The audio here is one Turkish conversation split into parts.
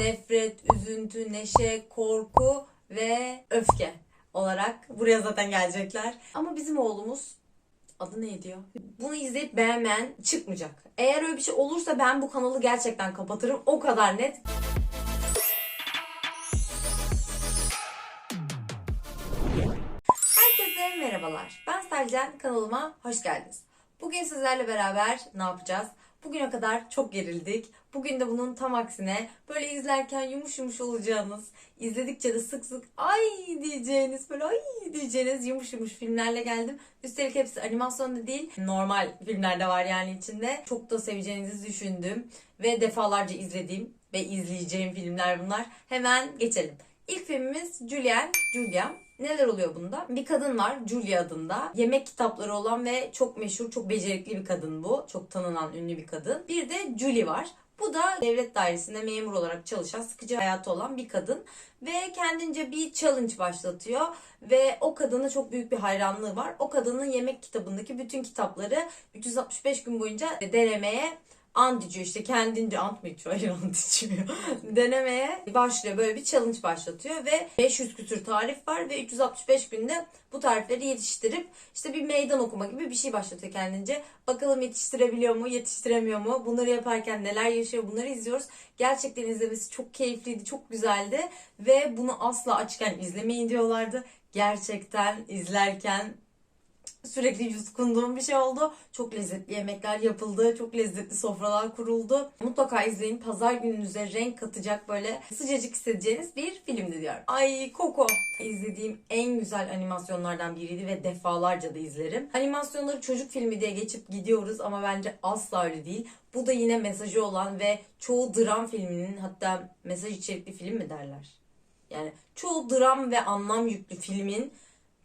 nefret, üzüntü, neşe, korku ve öfke olarak buraya zaten gelecekler. Ama bizim oğlumuz adı ne diyor? Bunu izleyip beğenmeyen çıkmayacak. Eğer öyle bir şey olursa ben bu kanalı gerçekten kapatırım. O kadar net. Herkese merhabalar. Ben Selcan. Kanalıma hoş geldiniz. Bugün sizlerle beraber ne yapacağız? Bugüne kadar çok gerildik. Bugün de bunun tam aksine böyle izlerken yumuş yumuş olacağınız, izledikçe de sık sık ay diyeceğiniz, böyle ay diyeceğiniz yumuş yumuş filmlerle geldim. Üstelik hepsi animasyon da değil, normal filmler de var yani içinde. Çok da seveceğinizi düşündüm ve defalarca izlediğim ve izleyeceğim filmler bunlar. Hemen geçelim. İlk filmimiz Julian, Julia. Neler oluyor bunda? Bir kadın var Julia adında. Yemek kitapları olan ve çok meşhur, çok becerikli bir kadın bu. Çok tanınan ünlü bir kadın. Bir de Julie var. Bu da devlet dairesinde memur olarak çalışan, sıkıcı hayatı olan bir kadın. Ve kendince bir challenge başlatıyor. Ve o kadına çok büyük bir hayranlığı var. O kadının yemek kitabındaki bütün kitapları 365 gün boyunca denemeye ant içiyor işte kendince ant mı içiyor? Hayır ant içmiyor. Denemeye başlıyor. Böyle bir challenge başlatıyor ve 500 küsür tarif var ve 365 günde bu tarifleri yetiştirip işte bir meydan okuma gibi bir şey başlatıyor kendince. Bakalım yetiştirebiliyor mu, yetiştiremiyor mu? Bunları yaparken neler yaşıyor bunları izliyoruz. Gerçekten izlemesi çok keyifliydi, çok güzeldi ve bunu asla açken izlemeyin diyorlardı. Gerçekten izlerken sürekli yutkunduğum bir şey oldu. Çok lezzetli yemekler yapıldı. Çok lezzetli sofralar kuruldu. Mutlaka izleyin. Pazar gününüze renk katacak böyle sıcacık hissedeceğiniz bir filmdi diyorum. Ay Coco. İzlediğim en güzel animasyonlardan biriydi ve defalarca da izlerim. Animasyonları çocuk filmi diye geçip gidiyoruz ama bence asla öyle değil. Bu da yine mesajı olan ve çoğu dram filminin hatta mesaj içerikli film mi derler? Yani çoğu dram ve anlam yüklü filmin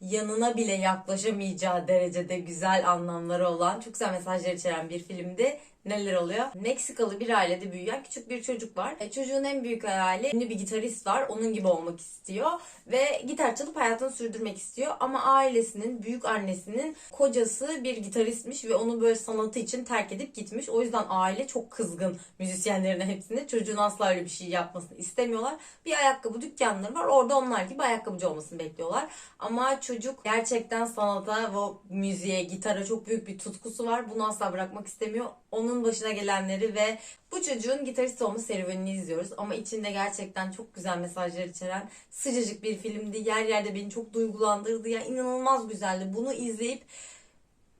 yanına bile yaklaşamayacağı derecede güzel anlamları olan çok güzel mesajlar içeren bir filmdi. Neler oluyor? Meksikalı bir ailede büyüyen küçük bir çocuk var. E, çocuğun en büyük hayali ünlü bir gitarist var. Onun gibi olmak istiyor. Ve gitar çalıp hayatını sürdürmek istiyor. Ama ailesinin, büyük annesinin kocası bir gitaristmiş ve onu böyle sanatı için terk edip gitmiş. O yüzden aile çok kızgın müzisyenlerine hepsine. Çocuğun asla öyle bir şey yapmasını istemiyorlar. Bir ayakkabı dükkanları var. Orada onlar gibi ayakkabıcı olmasını bekliyorlar. Ama çocuk gerçekten sanata müziğe, gitara çok büyük bir tutkusu var. Bunu asla bırakmak istemiyor. Onun başına gelenleri ve bu çocuğun gitarist olma serüvenini izliyoruz. Ama içinde gerçekten çok güzel mesajlar içeren sıcacık bir filmdi. Yer yerde beni çok duygulandırdı. Ya inanılmaz güzeldi. Bunu izleyip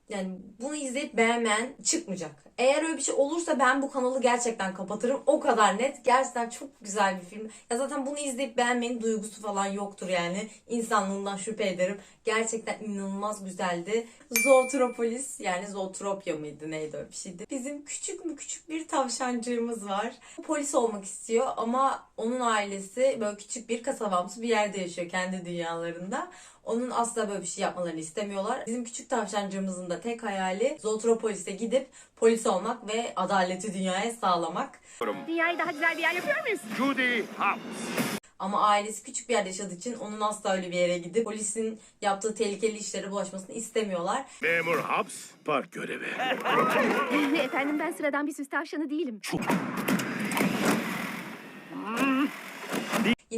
yani bunu izleyip beğenmeyen çıkmayacak. Eğer öyle bir şey olursa ben bu kanalı gerçekten kapatırım. O kadar net. Gerçekten çok güzel bir film. Ya zaten bunu izleyip beğenmenin duygusu falan yoktur yani. İnsanlığından şüphe ederim. Gerçekten inanılmaz güzeldi. Zootropolis yani Zootropya mıydı neydi öyle bir şeydi. Bizim küçük mü küçük bir tavşancığımız var. Polis olmak istiyor ama onun ailesi böyle küçük bir kasabamsı bir yerde yaşıyor kendi dünyalarında. Onun asla böyle bir şey yapmalarını istemiyorlar. Bizim küçük tavşancığımızın da tek hayali Zootropolis'e gidip polis olmak ve adaleti dünyaya sağlamak. Dünyayı daha güzel bir yer yapıyor muyuz? Judy Hopps. Ama ailesi küçük bir yerde yaşadığı için onun asla öyle bir yere gidip polisin yaptığı tehlikeli işlere bulaşmasını istemiyorlar. Memur Hopps, park görevi. Efendim ben sıradan bir süs tavşanı değilim.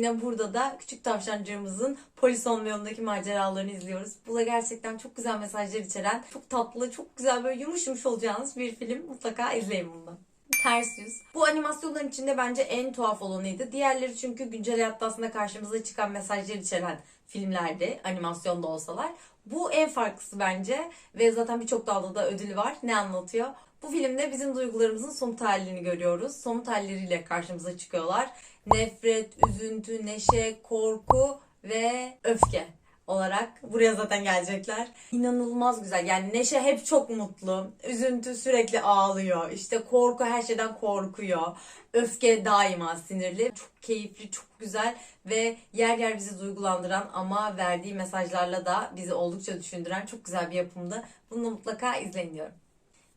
Yine burada da küçük tavşancığımızın polis olma yolundaki maceralarını izliyoruz. Bu da gerçekten çok güzel mesajlar içeren, çok tatlı, çok güzel böyle yumuş yumuş olacağınız bir film. Mutlaka izleyin bunu. Ters yüz. Bu animasyonların içinde bence en tuhaf olanıydı. Diğerleri çünkü güncel hayatta aslında karşımıza çıkan mesajlar içeren filmlerdi. Animasyonda olsalar. Bu en farklısı bence. Ve zaten birçok dalda da ödülü var. Ne anlatıyor? Bu filmde bizim duygularımızın somut halini görüyoruz. Somut halleriyle karşımıza çıkıyorlar. Nefret, üzüntü, neşe, korku ve öfke olarak buraya zaten gelecekler. İnanılmaz güzel. Yani Neşe hep çok mutlu. Üzüntü sürekli ağlıyor. İşte korku her şeyden korkuyor. Öfke daima sinirli. Çok keyifli, çok güzel ve yer yer bizi duygulandıran ama verdiği mesajlarla da bizi oldukça düşündüren çok güzel bir yapımdı. Bunu mutlaka izleyin diyorum.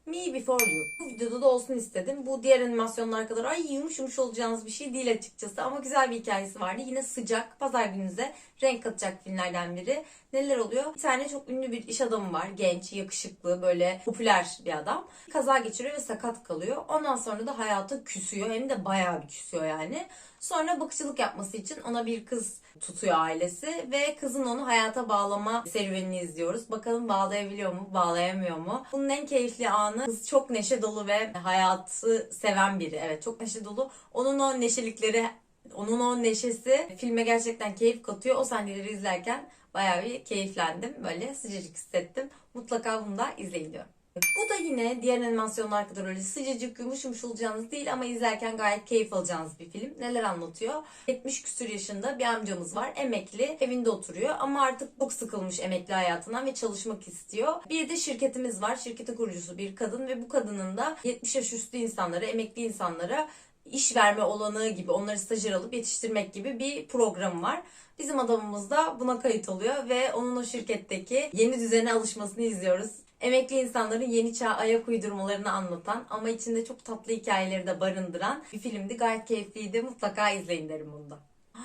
Me Before You. Bu videoda da olsun istedim. Bu diğer animasyonlar kadar ay yumuş yumuş olacağınız bir şey değil açıkçası. Ama güzel bir hikayesi vardı. Yine sıcak, pazar gününüze renk katacak filmlerden biri. Neler oluyor? Bir tane çok ünlü bir iş adamı var. Genç, yakışıklı, böyle popüler bir adam. Kaza geçiriyor ve sakat kalıyor. Ondan sonra da hayata küsüyor. Hem de bayağı bir küsüyor yani. Sonra bakıcılık yapması için ona bir kız tutuyor ailesi ve kızın onu hayata bağlama serüvenini izliyoruz. Bakalım bağlayabiliyor mu, bağlayamıyor mu? Bunun en keyifli anı kız çok neşe dolu ve hayatı seven biri. Evet çok neşe dolu. Onun o neşelikleri, onun o neşesi filme gerçekten keyif katıyor. O sahneleri izlerken bayağı bir keyiflendim. Böyle sıcacık hissettim. Mutlaka bunu da izleyin diyorum. Bu da yine diğer animasyonlar kadar öyle sıcacık yumuş yumuş olacağınız değil ama izlerken gayet keyif alacağınız bir film. Neler anlatıyor? 70 küsur yaşında bir amcamız var. Emekli. Evinde oturuyor ama artık çok sıkılmış emekli hayatından ve çalışmak istiyor. Bir de şirketimiz var. Şirketin kurucusu bir kadın ve bu kadının da 70 yaş üstü insanlara, emekli insanlara iş verme olanağı gibi onları stajyer alıp yetiştirmek gibi bir program var. Bizim adamımız da buna kayıt oluyor ve onun o şirketteki yeni düzene alışmasını izliyoruz. Emekli insanların yeni çağa ayak uydurmalarını anlatan ama içinde çok tatlı hikayeleri de barındıran bir filmdi. Gayet keyifliydi. Mutlaka izleyin derim bunda.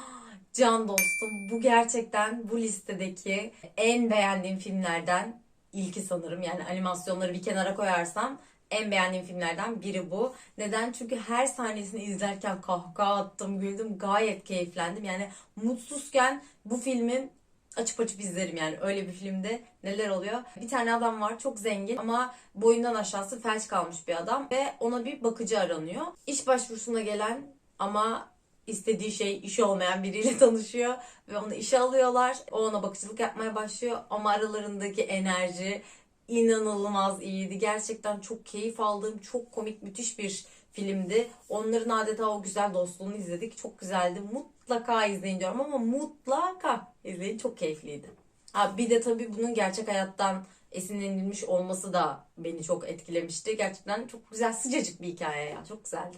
Can dostum bu gerçekten bu listedeki en beğendiğim filmlerden ilki sanırım. Yani animasyonları bir kenara koyarsam en beğendiğim filmlerden biri bu. Neden? Çünkü her sahnesini izlerken kahkaha attım, güldüm, gayet keyiflendim. Yani mutsuzken bu filmin açıp açıp izlerim yani öyle bir filmde neler oluyor. Bir tane adam var çok zengin ama boyundan aşağısı felç kalmış bir adam ve ona bir bakıcı aranıyor. İş başvurusuna gelen ama istediği şey işi olmayan biriyle tanışıyor ve onu işe alıyorlar. O ona bakıcılık yapmaya başlıyor ama aralarındaki enerji inanılmaz iyiydi. Gerçekten çok keyif aldığım, çok komik, müthiş bir filmdi. Onların adeta o güzel dostluğunu izledik. Çok güzeldi. Mutlaka izleyin diyorum ama mutlaka izleyin. Çok keyifliydi. Ha, bir de tabii bunun gerçek hayattan esinlenilmiş olması da beni çok etkilemişti. Gerçekten çok güzel, sıcacık bir hikaye ya. Çok güzeldi.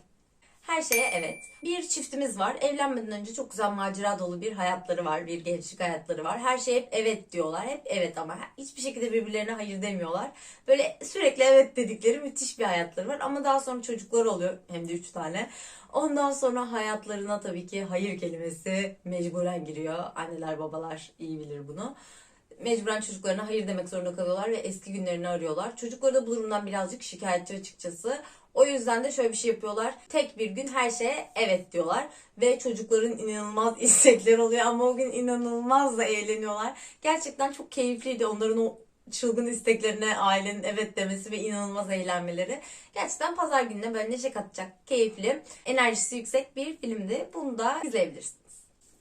Her şeye evet. Bir çiftimiz var. Evlenmeden önce çok güzel macera dolu bir hayatları var. Bir gençlik hayatları var. Her şeye hep evet diyorlar. Hep evet ama hiçbir şekilde birbirlerine hayır demiyorlar. Böyle sürekli evet dedikleri müthiş bir hayatları var. Ama daha sonra çocuklar oluyor. Hem de üç tane. Ondan sonra hayatlarına tabii ki hayır kelimesi mecburen giriyor. Anneler babalar iyi bilir bunu mecburen çocuklarına hayır demek zorunda kalıyorlar ve eski günlerini arıyorlar. Çocukları da bu durumdan birazcık şikayetçi açıkçası. O yüzden de şöyle bir şey yapıyorlar. Tek bir gün her şeye evet diyorlar. Ve çocukların inanılmaz istekleri oluyor ama o gün inanılmaz da eğleniyorlar. Gerçekten çok keyifliydi onların o çılgın isteklerine ailenin evet demesi ve inanılmaz eğlenmeleri. Gerçekten pazar gününe böyle neşe katacak, keyifli, enerjisi yüksek bir filmdi. Bunu da izleyebilirsiniz.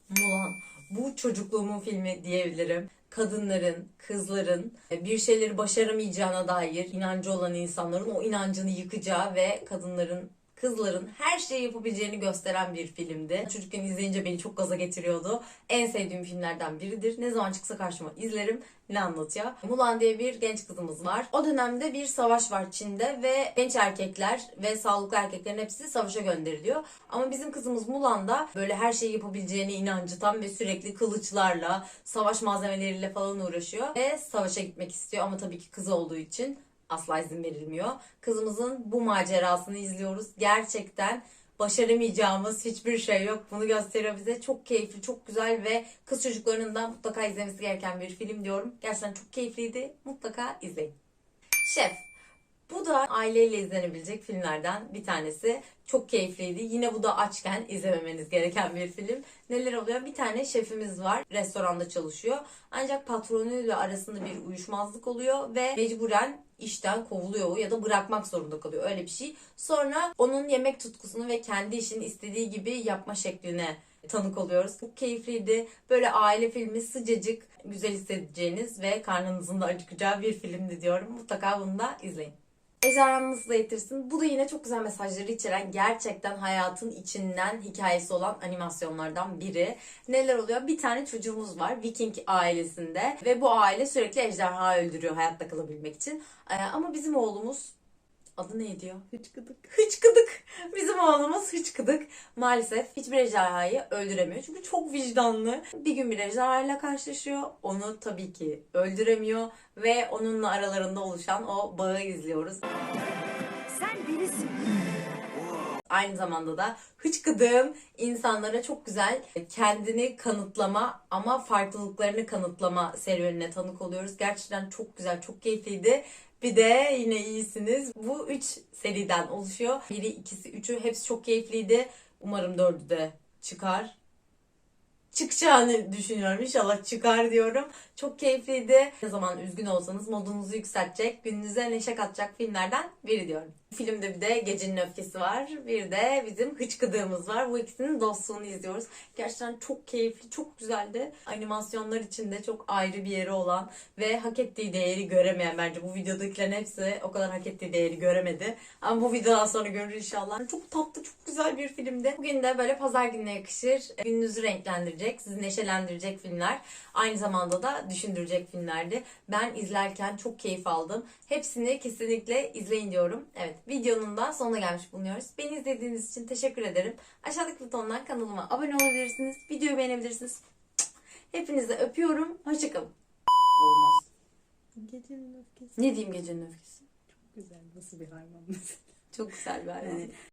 Mulan. Bu çocukluğumun filmi diyebilirim. Kadınların, kızların bir şeyleri başaramayacağına dair inancı olan insanların o inancını yıkacağı ve kadınların kızların her şeyi yapabileceğini gösteren bir filmdi. Çocukken izleyince beni çok gaza getiriyordu. En sevdiğim filmlerden biridir. Ne zaman çıksa karşıma izlerim. Ne anlatıyor? Mulan diye bir genç kızımız var. O dönemde bir savaş var Çin'de ve genç erkekler ve sağlıklı erkeklerin hepsi savaşa gönderiliyor. Ama bizim kızımız Mulan da böyle her şeyi yapabileceğine inancı tam ve sürekli kılıçlarla, savaş malzemeleriyle falan uğraşıyor. Ve savaşa gitmek istiyor ama tabii ki kız olduğu için asla izin verilmiyor. Kızımızın bu macerasını izliyoruz. Gerçekten başaramayacağımız hiçbir şey yok. Bunu gösteriyor bize. Çok keyifli, çok güzel ve kız çocuklarının da mutlaka izlemesi gereken bir film diyorum. Gerçekten çok keyifliydi. Mutlaka izleyin. Şef. Bu da aileyle izlenebilecek filmlerden bir tanesi. Çok keyifliydi. Yine bu da açken izlememeniz gereken bir film. Neler oluyor? Bir tane şefimiz var. Restoranda çalışıyor. Ancak patronuyla arasında bir uyuşmazlık oluyor ve mecburen işten kovuluyor ya da bırakmak zorunda kalıyor. Öyle bir şey. Sonra onun yemek tutkusunu ve kendi işini istediği gibi yapma şekline tanık oluyoruz. Çok keyifliydi. Böyle aile filmi sıcacık, güzel hissedeceğiniz ve karnınızın da acıkacağı bir filmdi diyorum. Mutlaka bunu da izleyin. Ejderhanınızı yitirsin. Bu da yine çok güzel mesajları içeren gerçekten hayatın içinden hikayesi olan animasyonlardan biri. Neler oluyor? Bir tane çocuğumuz var Viking ailesinde ve bu aile sürekli ejderha öldürüyor hayatta kalabilmek için. Ee, ama bizim oğlumuz adı ne diyor? Hıçkıdık. Hıçkıdık. Bizim oğlumuz hıçkıdık. Maalesef hiçbir ejderhayı öldüremiyor. Çünkü çok vicdanlı. Bir gün bir ejderhayla karşılaşıyor. Onu tabii ki öldüremiyor. Ve onunla aralarında oluşan o bağı izliyoruz. Sen birisin. Aynı zamanda da hıçkıdığım insanlara çok güzel kendini kanıtlama ama farklılıklarını kanıtlama serüvenine tanık oluyoruz. Gerçekten çok güzel, çok keyifliydi. Bir de yine iyisiniz. Bu üç seriden oluşuyor. Biri, ikisi, üçü hepsi çok keyifliydi. Umarım dördü de çıkar çıkacağını düşünüyorum. İnşallah çıkar diyorum. Çok keyifliydi. Ne zaman üzgün olsanız modunuzu yükseltecek, gününüze neşe katacak filmlerden biri diyorum. Filmde bir de Gecenin Öfkesi var. Bir de bizim Hıçkıdığımız var. Bu ikisinin dostluğunu izliyoruz. Gerçekten çok keyifli, çok güzeldi. Animasyonlar içinde çok ayrı bir yeri olan ve hak ettiği değeri göremeyen bence bu videodakilerin hepsi o kadar hak ettiği değeri göremedi. Ama bu videodan sonra görür inşallah. Çok tatlı, çok güzel bir filmdi. Bugün de böyle pazar gününe yakışır. Gününüzü renklendirecek, sizi neşelendirecek filmler. Aynı zamanda da düşündürecek filmlerdi. Ben izlerken çok keyif aldım. Hepsini kesinlikle izleyin diyorum. Evet, videonun da sonuna gelmiş bulunuyoruz. Beni izlediğiniz için teşekkür ederim. Aşağıdaki butondan kanalıma abone olabilirsiniz. Videoyu beğenebilirsiniz. Hepinizi öpüyorum. Hoşçakalın. Olmaz. Gecenin öfkesi Ne diyeyim gecenin öfkesi? güzel. Nasıl bir hayvan mesela? Çok güzel bir hayvan.